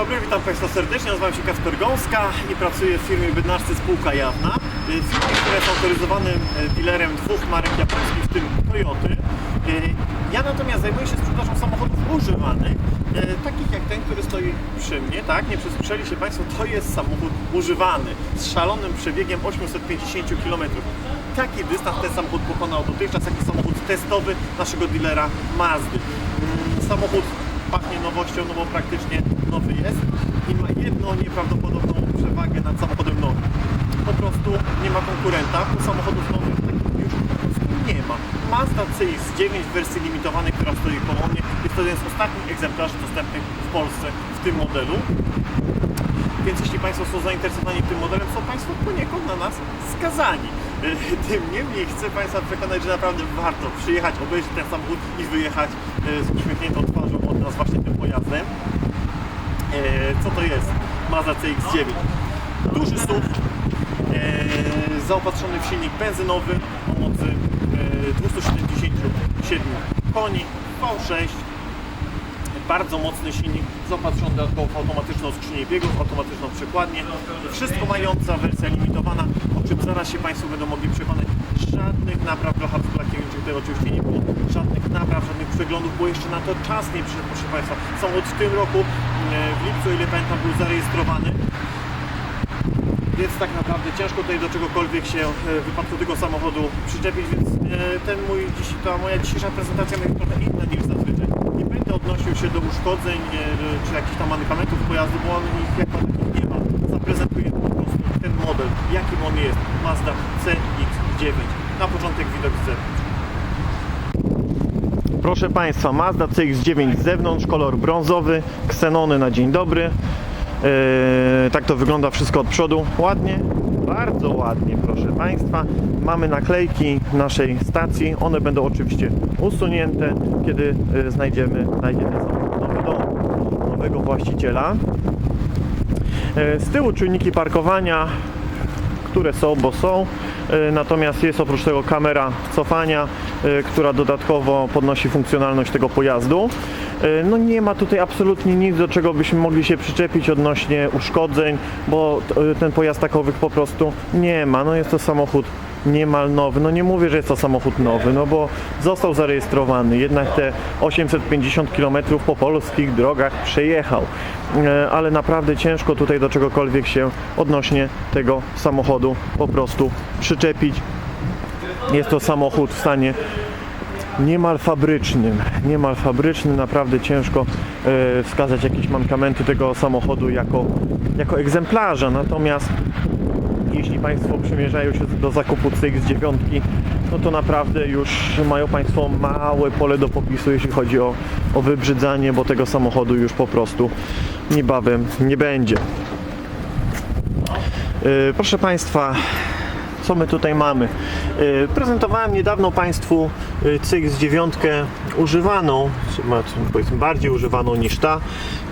dobry, witam Państwa serdecznie. Nazywam się Kasper Gąska i pracuję w firmie Bydnaszcy Spółka Jawna. Y, Firmie, która jest autoryzowanym y, dealerem dwóch marek japońskich, w tym Toyoty. Y, Ja natomiast zajmuję się sprzedażą samochodów używanych, takich jak ten, który stoi przy mnie, tak? Nie przesłyszeli się Państwo, to jest samochód używany z szalonym przebiegiem 850 km. Taki dystans ten samochód pokonał dotychczas, taki samochód testowy naszego dealera Mazdy. Mm, Samochód pachnie nowością, no bo praktycznie nowy jest i ma jedną nieprawdopodobną przewagę nad samochodem nowym. Po prostu nie ma konkurenta, bo samochodów nowych takich już po prostu nie ma. Mazda CX-9 w wersji limitowanej, która stoi koło mnie, jest to jeden z ostatnich egzemplarzy dostępnych w Polsce w tym modelu. Więc jeśli Państwo są zainteresowani tym modelem, są Państwo poniekąd na nas skazani. Tym niemniej chcę Państwa przekonać, że naprawdę warto przyjechać, obejrzeć ten samochód i wyjechać e, z uśmiechniętą twarzą od nas właśnie tym pojazdem. E, Co to jest? Mazda CX-9. Duży SUV, e, zaopatrzony w silnik benzynowy o mocy e, 277 koni, V6, bardzo mocny silnik, zaopatrzony dodatkowo w automatyczną skrzynię biegów, automatyczną przekładnię. Wszystko mająca wersja limitowana, czym zaraz się Państwo będą mogli przekonać. Żadnych napraw dla Hartplakiewicz tutaj oczywiście nie było. Żadnych napraw, żadnych przeglądów, bo jeszcze na to czas nie przyszedł, proszę Państwa. Samochód w tym roku, e, w lipcu, ile pamiętam, był zarejestrowany. Więc tak naprawdę ciężko tutaj do czegokolwiek się e, w wypadku tego samochodu przyczepić, więc e, ten mój, ta moja dzisiejsza prezentacja będzie trochę inna niż zazwyczaj. Nie będę odnosił się do uszkodzeń czy jakichś tam mankamentów pojazdu, bo on ich jak nie ma. Zaprezentuję model, jakim on jest. Mazda CX-9. Na początek widok z zewnątrz. Proszę Państwa, Mazda CX-9 z zewnątrz, kolor brązowy, ksenony na dzień dobry. Eee, tak to wygląda wszystko od przodu. Ładnie, bardzo ładnie, proszę Państwa. Mamy naklejki naszej stacji. One będą oczywiście usunięte, kiedy e, znajdziemy, znajdziemy nowy dom, nowego właściciela. E, Z tyłu czujniki parkowania, które są, bo są. E, Natomiast jest oprócz tego kamera cofania, e, która dodatkowo podnosi funkcjonalność tego pojazdu. E, No nie ma tutaj absolutnie nic, do czego byśmy mogli się przyczepić odnośnie uszkodzeń, bo ten pojazd takowych po prostu nie ma. No jest to samochód niemal nowy. No nie mówię, że jest to samochód nowy, no bo został zarejestrowany. Jednak te 850 km po polskich drogach przejechał. E, Ale naprawdę ciężko tutaj do czegokolwiek się odnośnie tego samochodu po prostu przyczepić. Jest to samochód w stanie niemal fabrycznym. Niemal fabrycznym, naprawdę ciężko e, wskazać jakieś mankamenty tego samochodu jako, jako egzemplarza. Natomiast jeśli Państwo przymierzają się do zakupu CX-9, no to naprawdę już mają Państwo małe pole do popisu, jeśli chodzi o, o wybrzydzanie, bo tego samochodu już po prostu niebawem nie będzie. Yy, Proszę Państwa, co my tutaj mamy? Yy, Prezentowałem niedawno Państwu yy, CX-9 używaną, powiedzmy bardziej używaną niż ta.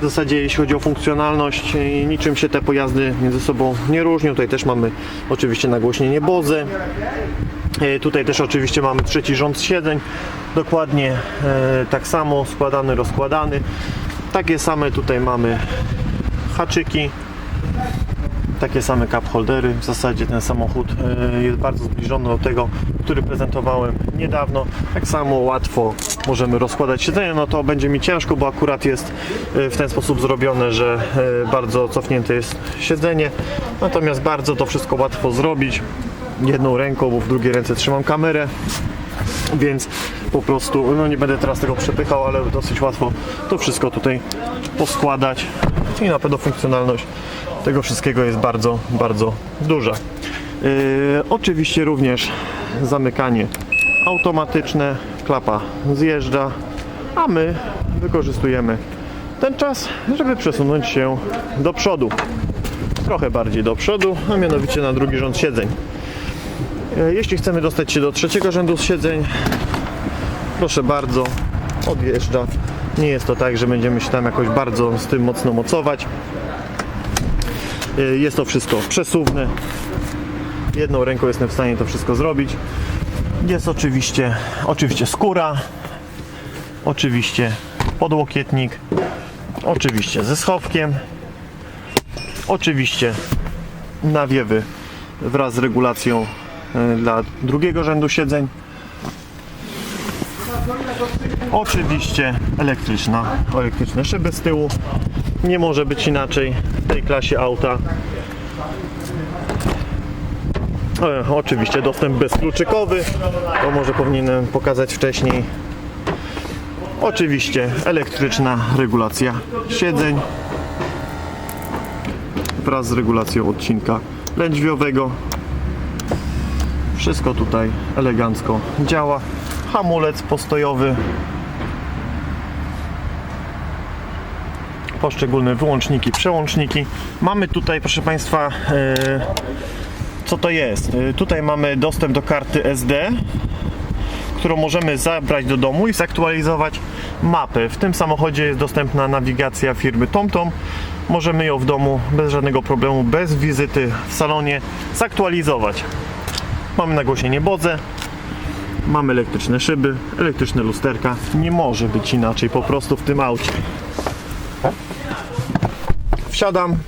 W zasadzie jeśli chodzi o funkcjonalność, niczym się te pojazdy między sobą nie różnią. Tutaj też mamy oczywiście nagłośnienie Bozy. Yy, Tutaj też oczywiście mamy trzeci rząd siedzeń, dokładnie yy, tak samo składany, rozkładany. Takie same tutaj mamy haczyki, takie same cup holdery. W zasadzie ten samochód e, jest bardzo zbliżony do tego, który prezentowałem niedawno. Tak samo łatwo możemy rozkładać siedzenie. No to będzie mi ciężko, bo akurat jest e, w ten sposób zrobione, że e, bardzo cofnięte jest siedzenie. Natomiast bardzo to wszystko łatwo zrobić jedną ręką, bo w drugiej ręce trzymam kamerę. Więc po prostu, no nie będę teraz tego przepychał, ale dosyć łatwo to wszystko tutaj poskładać i na pewno funkcjonalność tego wszystkiego jest bardzo, bardzo duża. Yy, oczywiście również zamykanie automatyczne, klapa zjeżdża, a my wykorzystujemy ten czas, żeby przesunąć się do przodu. Trochę bardziej do przodu, a mianowicie na drugi rząd siedzeń. E, Jeśli chcemy dostać się do trzeciego rzędu siedzeń, proszę bardzo, odjeżdża. Nie jest to tak, że będziemy się tam jakoś bardzo z tym mocno mocować. E, Jest to wszystko przesuwne. Jedną ręką jestem w stanie to wszystko zrobić. Jest oczywiście, oczywiście skóra, oczywiście podłokietnik, oczywiście ze schowkiem Oczywiście nawiewy wraz z regulacją e, dla drugiego rzędu siedzeń. Oczywiście elektryczna, elektryczne szyby z tyłu. Nie może być inaczej w tej klasie auta. E, oczywiście dostęp bezkluczykowy, to może powinienem pokazać wcześniej. Oczywiście elektryczna regulacja siedzeń wraz z regulacją odcinka lędźwiowego. Wszystko tutaj elegancko działa. Hamulec postojowy. Poszczególne wyłączniki, przełączniki. Mamy tutaj, proszę Państwa, e, co to jest? E, Tutaj mamy dostęp do karty SD, którą możemy zabrać do domu i zaktualizować mapę. W tym samochodzie jest dostępna nawigacja firmy TomTom. Możemy ją w domu bez żadnego problemu, bez wizyty w salonie zaktualizować. Mamy nagłośnienie Bodze, mamy elektryczne szyby, elektryczne lusterka. Nie może być inaczej po prostu w tym aucie. Wsiadam,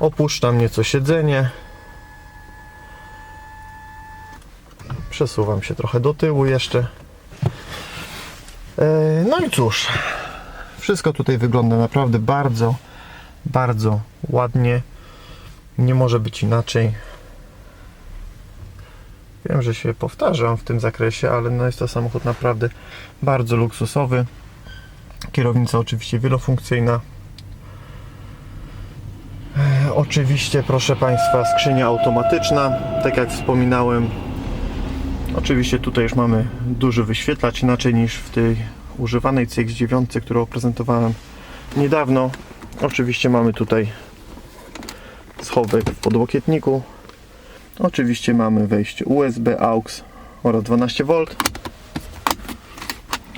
opuszczam nieco siedzenie. Przesuwam się trochę do tyłu jeszcze. E, No i cóż, wszystko tutaj wygląda naprawdę bardzo, bardzo ładnie. Nie może być inaczej. Wiem, że się powtarzam w tym zakresie, ale no jest to samochód naprawdę bardzo luksusowy. Kierownica oczywiście wielofunkcyjna. Oczywiście, proszę Państwa, skrzynia automatyczna, tak jak wspominałem. Oczywiście tutaj już mamy duży wyświetlacz, inaczej niż w tej używanej CX-9, którą prezentowałem niedawno. Oczywiście mamy tutaj schowek w podłokietniku. Oczywiście mamy wejście USB, AUX oraz 12V.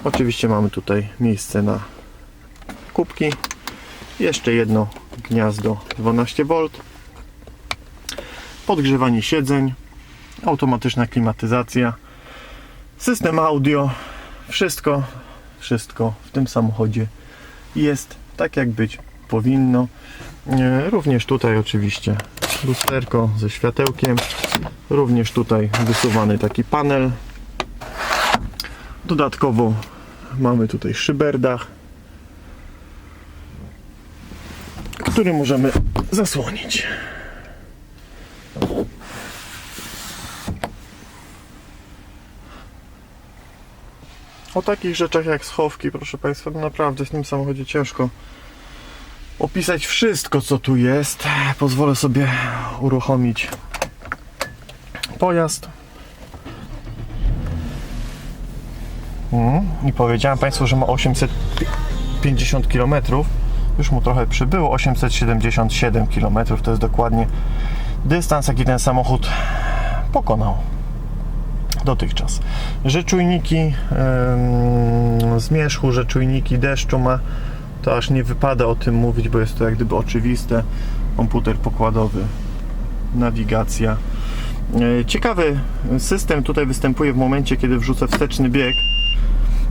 Oczywiście mamy tutaj miejsce na kubki. Jeszcze jedno gniazdo 12V. Podgrzewanie siedzeń, automatyczna klimatyzacja, system audio, wszystko, wszystko w tym samochodzie jest tak jak być powinno. E, Również tutaj oczywiście lusterko ze światełkiem, również tutaj wysuwany taki panel. Dodatkowo mamy tutaj szyberdach, który możemy zasłonić. O takich rzeczach jak schowki, proszę Państwa, naprawdę w tym samochodzie ciężko opisać wszystko, co tu jest. Pozwolę sobie uruchomić pojazd. Mm, I powiedziałem Państwu, że ma 850 km. Już mu trochę przybyło. 877 km to jest dokładnie dystans, jaki ten samochód pokonał dotychczas. Że czujniki em, zmierzchu, że czujniki deszczu ma, to aż nie wypada o tym mówić, bo jest to jak gdyby oczywiste. Komputer pokładowy, nawigacja. E, Ciekawy system tutaj występuje w momencie, kiedy wrzucę wsteczny bieg.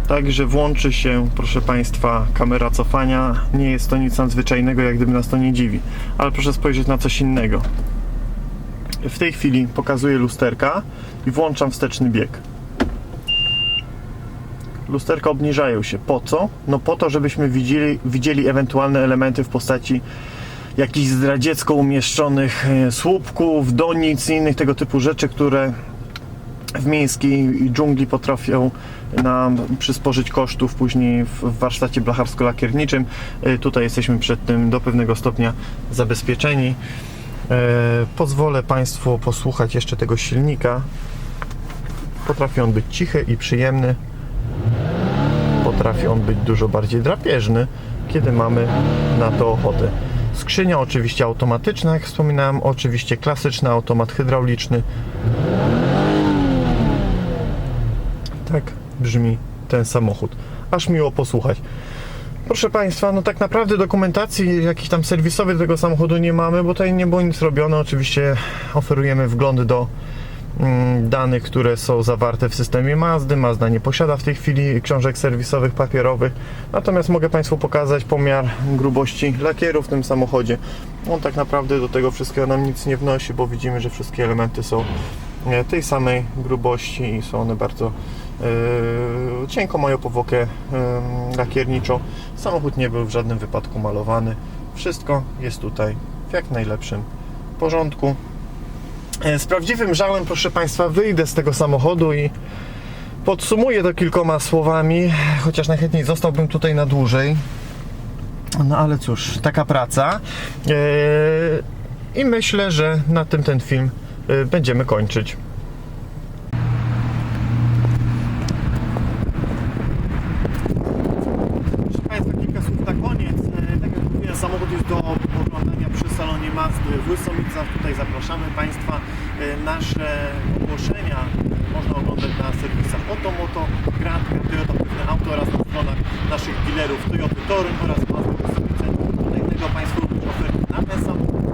Także włączy się, proszę Państwa, kamera cofania. Nie jest to nic nadzwyczajnego, jak gdyby nas to nie dziwi. Ale proszę spojrzeć na coś innego. W tej chwili pokazuję lusterka i włączam wsteczny bieg. Lusterka obniżają się. Po co? No po to, żebyśmy widzieli, widzieli ewentualne elementy w postaci jakichś zdradziecko umieszczonych e, słupków, donic i innych tego typu rzeczy, które w miejskiej dżungli potrafią nam przysporzyć kosztów później w warsztacie blacharsko-lakierniczym. E, Tutaj jesteśmy przed tym do pewnego stopnia zabezpieczeni. E, Pozwolę Państwu posłuchać jeszcze tego silnika. Potrafi on być cichy i przyjemny. Potrafi on być dużo bardziej drapieżny, kiedy mamy na to ochotę. Skrzynia oczywiście automatyczna, jak wspominałem, oczywiście klasyczny automat hydrauliczny. Tak brzmi ten samochód. Aż miło posłuchać. Proszę Państwa, no tak naprawdę dokumentacji jakichś tam serwisowej tego samochodu nie mamy, bo tutaj nie było nic robione. Oczywiście oferujemy wgląd do mm, danych, które są zawarte w systemie Mazdy. Mazda nie posiada w tej chwili książek serwisowych papierowych, natomiast mogę Państwu pokazać pomiar grubości lakieru w tym samochodzie. On tak naprawdę do tego wszystkiego nam nic nie wnosi, bo widzimy, że wszystkie elementy są tej samej grubości i są one bardzo e, cienko mają powłokę e, lakierniczą. Samochód nie był w żadnym wypadku malowany. Wszystko jest tutaj w jak najlepszym porządku. E, Z prawdziwym żałem, proszę Państwa, wyjdę z tego samochodu i podsumuję to kilkoma słowami, chociaż najchętniej zostałbym tutaj na dłużej. No ale cóż, taka praca. E, I myślę, że na tym ten film e, będziemy kończyć. Proszę Państwa, kilka słów na koniec. E, Tak jak samochód jest do oglądania przy salonie Mazdy w Łysowicach. Tutaj zapraszamy Państwa. E, Nasze ogłoszenia można oglądać na serwisach Otomoto, Grand, Toyota Pewne Auto oraz na stronach naszych dealerów Toyota Torun oraz Mazda Łysowice. Tutaj Państwo również oferty na ten samochód.